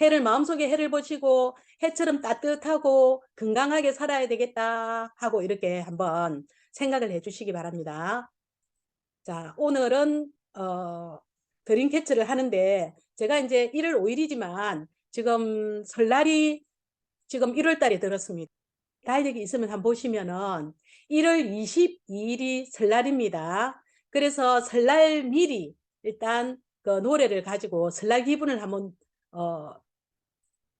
해를 마음속에 해를 보시고 해처럼 따뜻하고 건강하게 살아야 되겠다 하고 이렇게 한번 생각을 해 주시기 바랍니다. 자, 오늘은 어 드림 캐치를 하는데 제가 이제 1월 5일이지만 지금 설날이 지금 1월 달에 들었습니다. 달력이 있으면 한번 보시면은 1월 22일이 설날입니다. 그래서 설날 미리 일단 그 노래를 가지고 설날 기분을 한번 어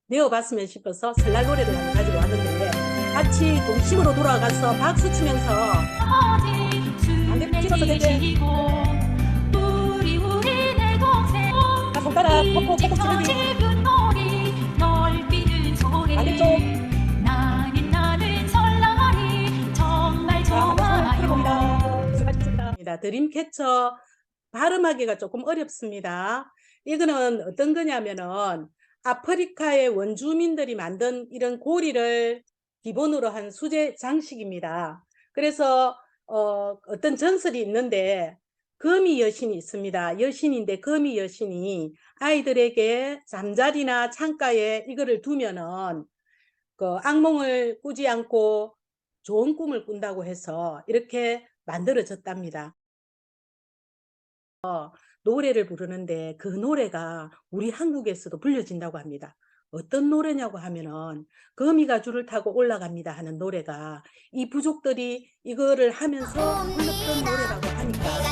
내어봤으면 싶어서 설날 노래를 한번 가지고 왔는데 같이 동심으로 돌아가서 박수 치면서 안돼 찍어서 되게 우리 우리 내 동생 자, 손가락 콕콕 콕콕 수고하셨습니다. 드림캐쳐 발음하기가 조금 어렵습니다. 이거는 어떤 거냐면은 아프리카의 원주민들이 만든 이런 고리를 기본으로 한 수제 장식입니다. 그래서 어, 어떤 전설이 있는데 거미 여신이 있습니다. 여신인데 거미 여신이 아이들에게 잠자리나 창가에 이거를 두면은 그 악몽을 꾸지 않고 좋은 꿈을 꾼다고 해서 이렇게 만들어졌답니다. 어, 노래를 부르는데 그 노래가 우리 한국에서도 불려진다고 합니다. 어떤 노래냐고 하면은 거미가 줄을 타고 올라갑니다 하는 노래가 이 부족들이 이거를 하면서 불렀던 노래라고 하니까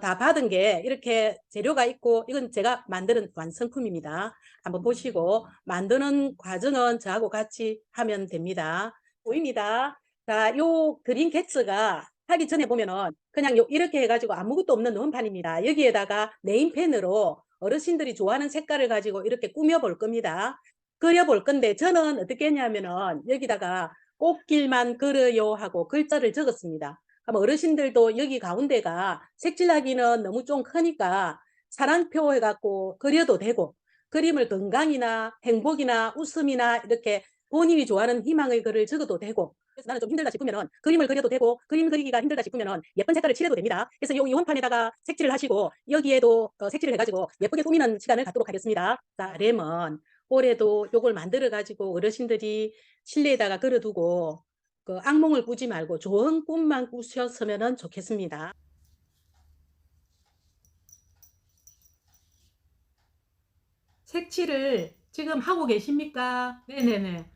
다 받은 게 이렇게 재료가 있고 이건 제가 만드는 완성품입니다. 한번 보시고 만드는 과정은 저하고 같이 하면 됩니다. 보입니다. 자, 요 그린 개츠가 하기 전에 보면은 그냥 요 이렇게 해가지고 아무것도 없는 원판입니다. 여기에다가 네임펜으로 어르신들이 좋아하는 색깔을 가지고 이렇게 꾸며볼 겁니다. 그려볼 건데 저는 어떻게 했냐면은 여기다가 꽃길만 걸어요 하고 글자를 적었습니다. 그럼 어르신들도 여기 가운데가 색칠하기는 너무 좀 크니까 사랑표 해갖고 그려도 되고 그림을 건강이나 행복이나 웃음이나 이렇게 본인이 좋아하는 희망의 글을 적어도 되고 그래서 나는 좀 힘들다 싶으면은 그림을 그려도 되고 그림 그리기가 힘들다 싶으면은 예쁜 색깔을 칠해도 됩니다. 그래서 요 이원판에다가 색칠을 하시고 여기에도 어, 색칠을 해가지고 예쁘게 꾸미는 시간을 갖도록 하겠습니다. 자, 레몬 올해도 요걸 만들어 가지고 어르신들이 실내에다가 걸어두고 그 악몽을 꾸지 말고 좋은 꿈만 꾸셨으면 좋겠습니다. 색칠을 지금 하고 계십니까? 네네네.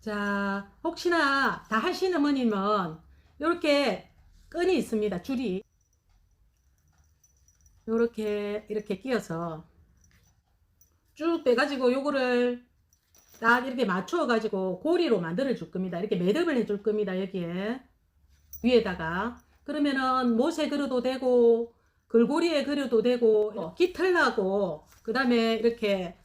자, 혹시나 다 하시는 분이면 이렇게 끈이 있습니다. 줄이. 이렇게 이렇게 끼어서 쭉 빼가지고 요거를 딱 이렇게 맞춰 가지고 고리로 만들어 줄 겁니다. 이렇게 매듭을 해줄 겁니다. 여기에 위에다가 그러면은 못에 그려도 되고 글고리에 그려도 되고 깃털 나고 그 다음에 이렇게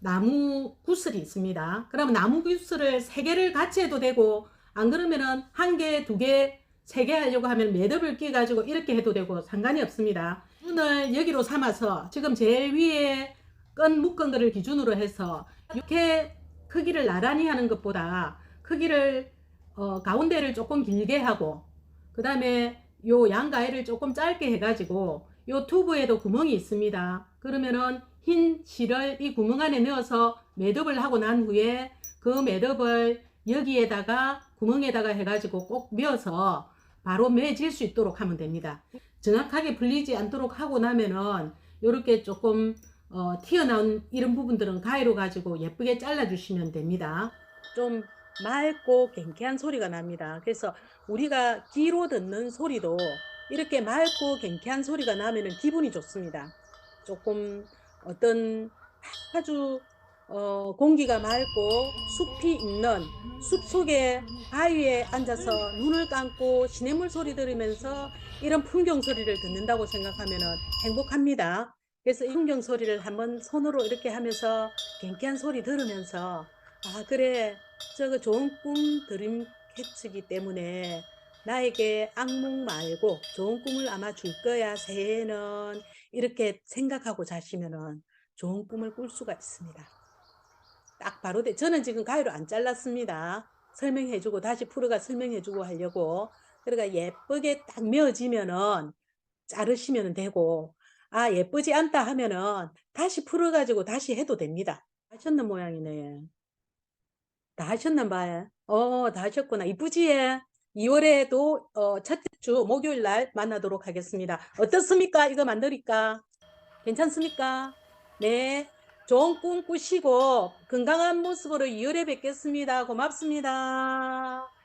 나무 구슬이 있습니다. 그러면 나무 구슬을 세 개를 같이 해도 되고 안 그러면은 한 개, 두 개, 세 개 하려고 하면 매듭을 끼 가지고 이렇게 해도 되고 상관이 없습니다. 눈을 여기로 삼아서 지금 제일 위에 끈 묶은 거를 기준으로 해서 이렇게 크기를 나란히 하는 것보다 크기를 어, 가운데를 조금 길게 하고 그 다음에 요 양가위를 조금 짧게 해가지고 요 튜브에도 구멍이 있습니다. 그러면은 흰 실을 이 구멍 안에 넣어서 매듭을 하고 난 후에 그 매듭을 여기에다가 구멍에다가 해가지고 꼭 메어서 바로 매질 수 있도록 하면 됩니다. 정확하게 풀리지 않도록 하고 나면은 요렇게 조금 어, 튀어나온 이런 부분들은 가위로 가지고 예쁘게 잘라주시면 됩니다. 좀 맑고 경쾌한 소리가 납니다. 그래서 우리가 귀로 듣는 소리도 이렇게 맑고 경쾌한 소리가 나면은 기분이 좋습니다. 조금 어떤 아주 어, 공기가 맑고 숲이 있는 숲 속에 바위에 앉아서 눈을 감고 시냇물 소리 들으면서 이런 풍경 소리를 듣는다고 생각하면은 행복합니다. 그래서 이 풍경 소리를 한번 손으로 이렇게 하면서 경쾌한 소리 들으면서 아 그래 저거 좋은 꿈 드림 캐치기 때문에 나에게 악몽 말고 좋은 꿈을 아마 줄 거야 새해에는 이렇게 생각하고 자시면은 좋은 꿈을 꿀 수가 있습니다. 딱 바로 돼. 저는 지금 가위로 안 잘랐습니다. 설명해주고 다시 프로가 설명해주고 하려고 그러니까 예쁘게 딱 메어지면은 자르시면 되고 아, 예쁘지 않다 하면은 다시 풀어가지고 다시 해도 됩니다. 하셨는 모양이네. 다 하셨나 봐요. 어, 다 하셨구나. 이쁘지? 2월에도 어, 첫째 주 목요일 날 만나도록 하겠습니다. 어떻습니까? 이거 만드니까. 괜찮습니까? 네. 좋은 꿈 꾸시고 건강한 모습으로 2월에 뵙겠습니다. 고맙습니다.